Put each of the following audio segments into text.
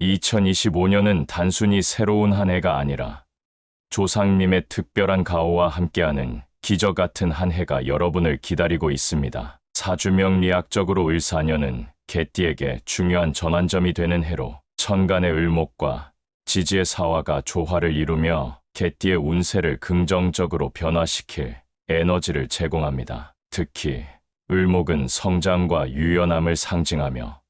2025년은 단순히 새로운 한 해가 아니라 조상님의 특별한 가호와 함께하는 기적 같은 한 해가 여러분을 기다리고 있습니다. 사주명 리학적으로 을사년은 개띠에게 중요한 전환점이 되는 해로 천간의 을목과 지지의 사화가 조화를 이루며 개띠의 운세를 긍정적으로 변화시킬 에너지를 제공합니다. 특히 을목은 성장과 유연함을 상징하며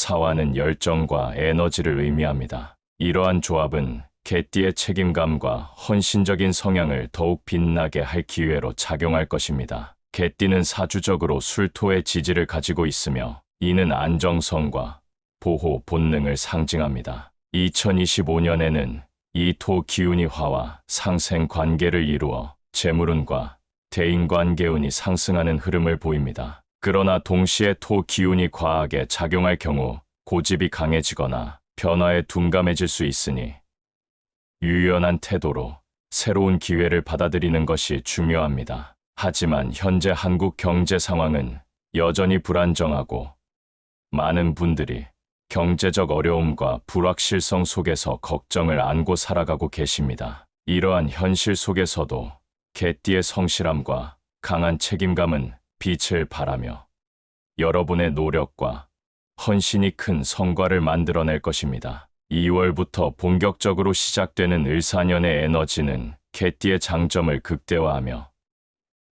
사화는 열정과 에너지를 의미합니다. 이러한 조합은 개띠의 책임감과 헌신적인 성향을 더욱 빛나게 할 기회로 작용할 것입니다. 개띠는 사주적으로 술토의 지지를 가지고 있으며 이는 안정성과 보호 본능을 상징합니다. 2025년에는 이 토 기운이 화와 상생 관계를 이루어 재물운과 대인관계운이 상승하는 흐름을 보입니다. 그러나 동시에 토 기운이 과하게 작용할 경우 고집이 강해지거나 변화에 둔감해질 수 있으니 유연한 태도로 새로운 기회를 받아들이는 것이 중요합니다. 하지만 현재 한국 경제 상황은 여전히 불안정하고 많은 분들이 경제적 어려움과 불확실성 속에서 걱정을 안고 살아가고 계십니다. 이러한 현실 속에서도 개띠의 성실함과 강한 책임감은 빛을 발하며 여러분의 노력과 헌신이 큰 성과를 만들어낼 것입니다. 2월부터 본격적으로 시작되는 을사년의 에너지는 개띠의 장점을 극대화하며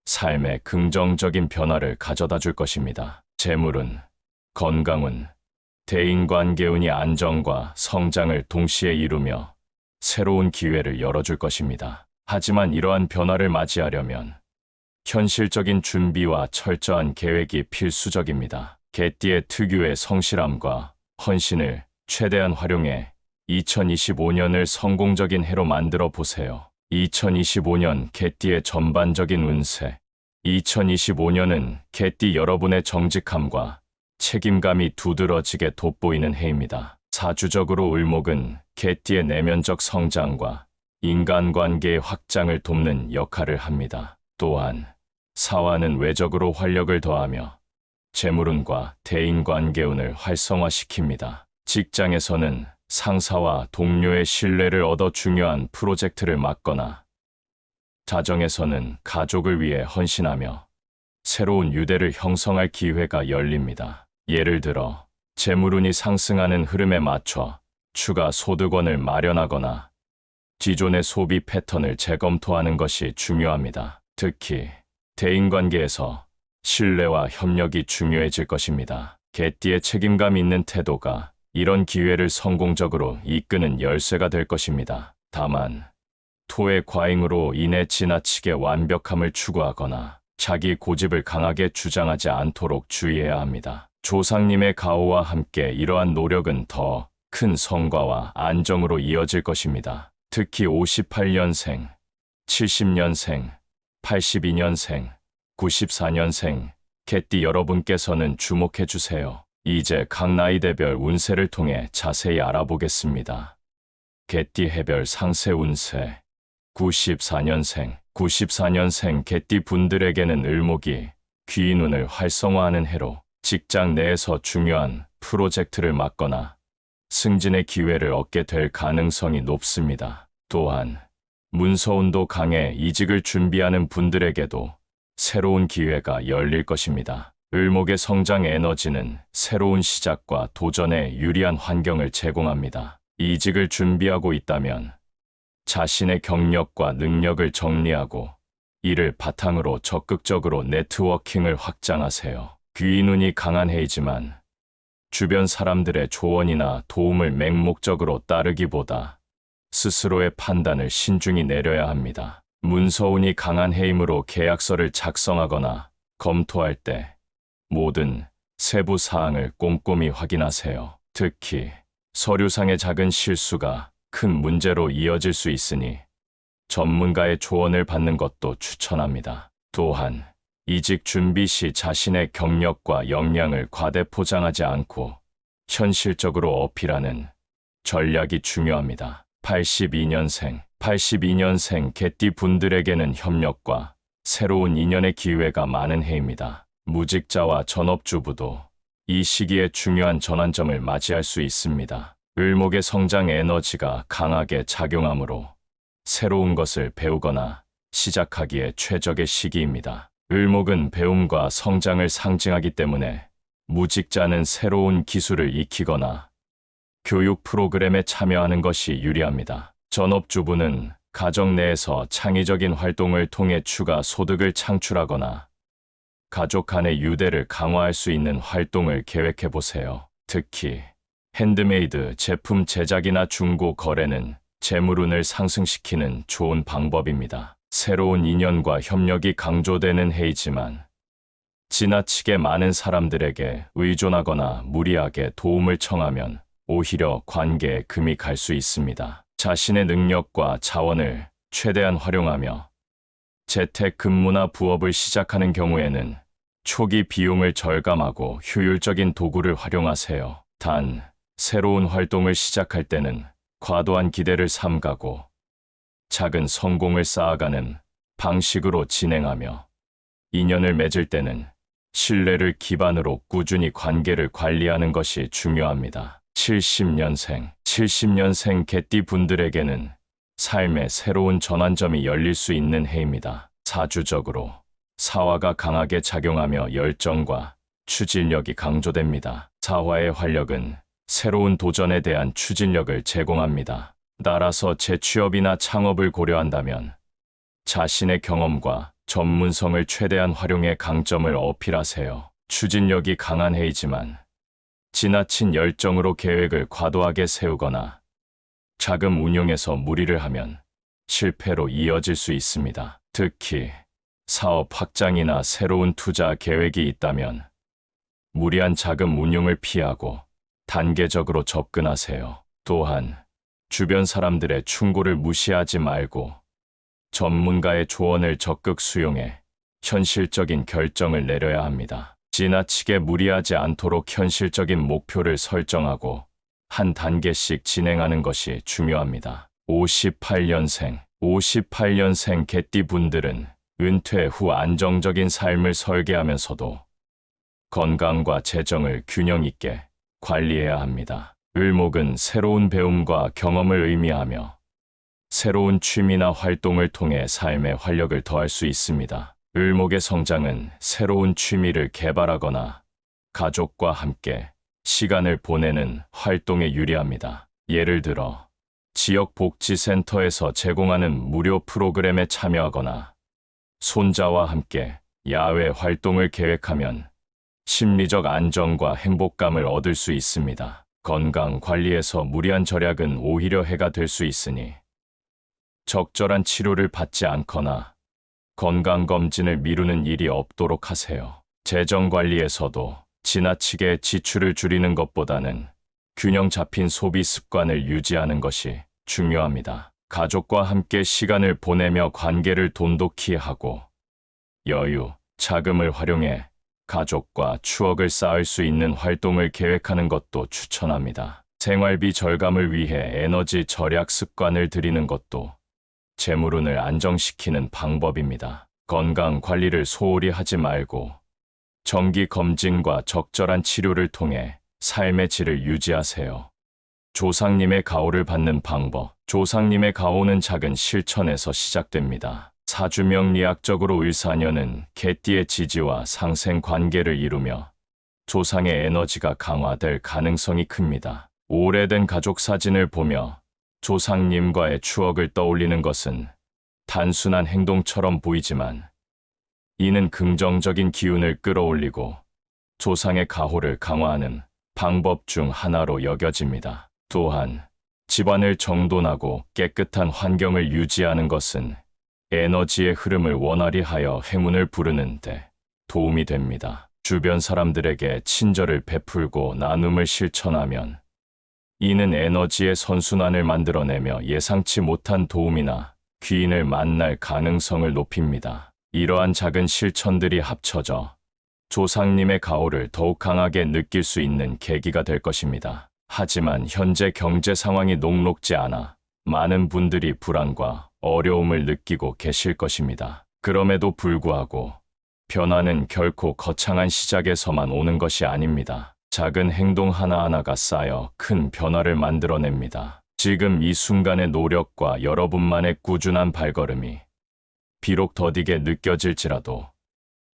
삶에 긍정적인 변화를 가져다 줄 것입니다. 재물은, 건강은, 대인관계운이 안정과 성장을 동시에 이루며 새로운 기회를 열어줄 것입니다. 하지만 이러한 변화를 맞이하려면 현실적인 준비와 철저한 계획이 필수적입니다. 개띠의 특유의 성실함과 헌신을 최대한 활용해 2025년을 성공적인 해로 만들어 보세요. 2025년 개띠의 전반적인 운세. 2025년은 개띠 여러분의 정직함과 책임감이 두드러지게 돋보이는 해입니다. 사주적으로 을목은 개띠의 내면적 성장과 인간관계의 확장을 돕는 역할을 합니다. 또한 사화는 외적으로 활력을 더하며 재물운과 대인관계운을 활성화시킵니다. 직장에서는 상사와 동료의 신뢰를 얻어 중요한 프로젝트를 맡거나 자정에서는 가족을 위해 헌신하며 새로운 유대를 형성할 기회가 열립니다. 예를 들어 재물운이 상승하는 흐름에 맞춰 추가 소득원을 마련하거나 기존의 소비 패턴을 재검토하는 것이 중요합니다. 특히 대인관계에서 신뢰와 협력이 중요해질 것입니다. 개띠의 책임감 있는 태도가 이런 기회를 성공적으로 이끄는 열쇠가 될 것입니다. 다만 토의 과잉으로 인해 지나치게 완벽함을 추구하거나 자기 고집을 강하게 주장하지 않도록 주의해야 합니다. 조상님의 가호와 함께 이러한 노력은 더 큰 성과와 안정으로 이어질 것입니다. 특히 58년생, 70년생, 82년생, 94년생, 개띠 여러분께서는 주목해 주세요. 이제 각 나이대별 운세를 통해 자세히 알아보겠습니다. 개띠 해별 상세 운세 94년생 94년생 개띠 분들에게는 을목이 귀인운을 활성화하는 해로 직장 내에서 중요한 프로젝트를 맡거나 승진의 기회를 얻게 될 가능성이 높습니다. 또한 문서운도 강해 이직을 준비하는 분들에게도 새로운 기회가 열릴 것입니다. 을목의 성장 에너지는 새로운 시작과 도전에 유리한 환경을 제공합니다. 이직을 준비하고 있다면 자신의 경력과 능력을 정리하고 이를 바탕으로 적극적으로 네트워킹을 확장하세요. 귀인운이 강한 해이지만 주변 사람들의 조언이나 도움을 맹목적으로 따르기보다 스스로의 판단을 신중히 내려야 합니다. 문서운이 강한 해임으로 계약서를 작성하거나 검토할 때 모든 세부 사항을 꼼꼼히 확인하세요. 특히 서류상의 작은 실수가 큰 문제로 이어질 수 있으니 전문가의 조언을 받는 것도 추천합니다. 또한 이직 준비 시 자신의 경력과 역량을 과대 포장하지 않고 현실적으로 어필하는 전략이 중요합니다. 82년생, 82년생 개띠 분들에게는 협력과 새로운 인연의 기회가 많은 해입니다. 무직자와 전업주부도 이 시기에 중요한 전환점을 맞이할 수 있습니다. 을목의 성장 에너지가 강하게 작용하므로 새로운 것을 배우거나 시작하기에 최적의 시기입니다. 을목은 배움과 성장을 상징하기 때문에 무직자는 새로운 기술을 익히거나 교육 프로그램에 참여하는 것이 유리합니다. 전업주부는 가정 내에서 창의적인 활동을 통해 추가 소득을 창출하거나 가족 간의 유대를 강화할 수 있는 활동을 계획해 보세요. 특히 핸드메이드 제품 제작이나 중고 거래는 재물운을 상승시키는 좋은 방법입니다. 새로운 인연과 협력이 강조되는 해이지만 지나치게 많은 사람들에게 의존하거나 무리하게 도움을 청하면 오히려 관계에 금이 갈 수 있습니다. 자신의 능력과 자원을 최대한 활용하며 재택 근무나 부업을 시작하는 경우에는 초기 비용을 절감하고 효율적인 도구를 활용하세요. 단, 새로운 활동을 시작할 때는 과도한 기대를 삼가고 작은 성공을 쌓아가는 방식으로 진행하며 인연을 맺을 때는 신뢰를 기반으로 꾸준히 관계를 관리하는 것이 중요합니다. 70년생, 70년생 개띠 분들에게는 삶의 새로운 전환점이 열릴 수 있는 해입니다. 사주적으로 사화가 강하게 작용하며 열정과 추진력이 강조됩니다. 사화의 활력은 새로운 도전에 대한 추진력을 제공합니다. 따라서 재취업이나 창업을 고려한다면 자신의 경험과 전문성을 최대한 활용해 강점을 어필하세요. 추진력이 강한 해이지만 지나친 열정으로 계획을 과도하게 세우거나 자금 운용에서 무리를 하면 실패로 이어질 수 있습니다. 특히 사업 확장이나 새로운 투자 계획이 있다면 무리한 자금 운용을 피하고 단계적으로 접근하세요. 또한 주변 사람들의 충고를 무시하지 말고 전문가의 조언을 적극 수용해 현실적인 결정을 내려야 합니다. 지나치게 무리하지 않도록 현실적인 목표를 설정하고 한 단계씩 진행하는 것이 중요합니다. 58년생, 58년생 개띠 분들은 은퇴 후 안정적인 삶을 설계하면서도 건강과 재정을 균형 있게 관리해야 합니다. 을목은 새로운 배움과 경험을 의미하며 새로운 취미나 활동을 통해 삶의 활력을 더할 수 있습니다. 을목의 성장은 새로운 취미를 개발하거나 가족과 함께 시간을 보내는 활동에 유리합니다. 예를 들어 지역 복지센터에서 제공하는 무료 프로그램에 참여하거나 손자와 함께 야외 활동을 계획하면 심리적 안정과 행복감을 얻을 수 있습니다. 건강 관리에서 무리한 절약은 오히려 해가 될 수 있으니 적절한 치료를 받지 않거나 건강검진을 미루는 일이 없도록 하세요. 재정 관리에서도 지나치게 지출을 줄이는 것보다는 균형 잡힌 소비 습관을 유지하는 것이 중요합니다. 가족과 함께 시간을 보내며 관계를 돈독히 하고 여유, 자금을 활용해 가족과 추억을 쌓을 수 있는 활동을 계획하는 것도 추천합니다. 생활비 절감을 위해 에너지 절약 습관을 들이는 것도 재물운을 안정시키는 방법입니다. 건강 관리를 소홀히 하지 말고 정기 검진과 적절한 치료를 통해 삶의 질을 유지하세요. 조상님의 가호를 받는 방법. 조상님의 가호는 작은 실천에서 시작됩니다. 사주명리학적으로 을사년은 개띠의 지지와 상생 관계를 이루며 조상의 에너지가 강화될 가능성이 큽니다. 오래된 가족 사진을 보며 조상님과의 추억을 떠올리는 것은 단순한 행동처럼 보이지만 이는 긍정적인 기운을 끌어올리고 조상의 가호를 강화하는 방법 중 하나로 여겨집니다. 또한 집안을 정돈하고 깨끗한 환경을 유지하는 것은 에너지의 흐름을 원활히 하여 행운을 부르는데 도움이 됩니다. 주변 사람들에게 친절을 베풀고 나눔을 실천하면 이는 에너지의 선순환을 만들어내며 예상치 못한 도움이나 귀인을 만날 가능성을 높입니다. 이러한 작은 실천들이 합쳐져 조상님의 가호를 더욱 강하게 느낄 수 있는 계기가 될 것입니다. 하지만 현재 경제 상황이 녹록지 않아 많은 분들이 불안과 어려움을 느끼고 계실 것입니다. 그럼에도 불구하고 변화는 결코 거창한 시작에서만 오는 것이 아닙니다. 작은 행동 하나하나가 쌓여 큰 변화를 만들어냅니다. 지금 이 순간의 노력과 여러분만의 꾸준한 발걸음이 비록 더디게 느껴질지라도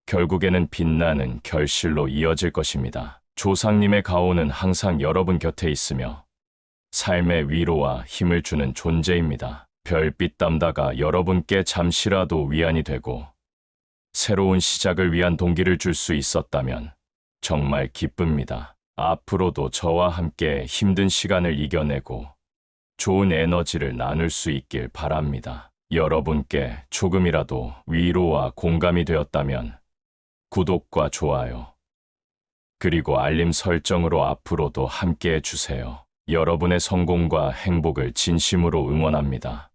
결국에는 빛나는 결실로 이어질 것입니다. 조상님의 가오는 항상 여러분 곁에 있으며 삶의 위로와 힘을 주는 존재입니다. 별빛 담다가 여러분께 잠시라도 위안이 되고 새로운 시작을 위한 동기를 줄 수 있었다면 정말 기쁩니다. 앞으로도 저와 함께 힘든 시간을 이겨내고 좋은 에너지를 나눌 수 있길 바랍니다. 여러분께 조금이라도 위로와 공감이 되었다면 구독과 좋아요, 그리고 알림 설정으로 앞으로도 함께 해주세요. 여러분의 성공과 행복을 진심으로 응원합니다.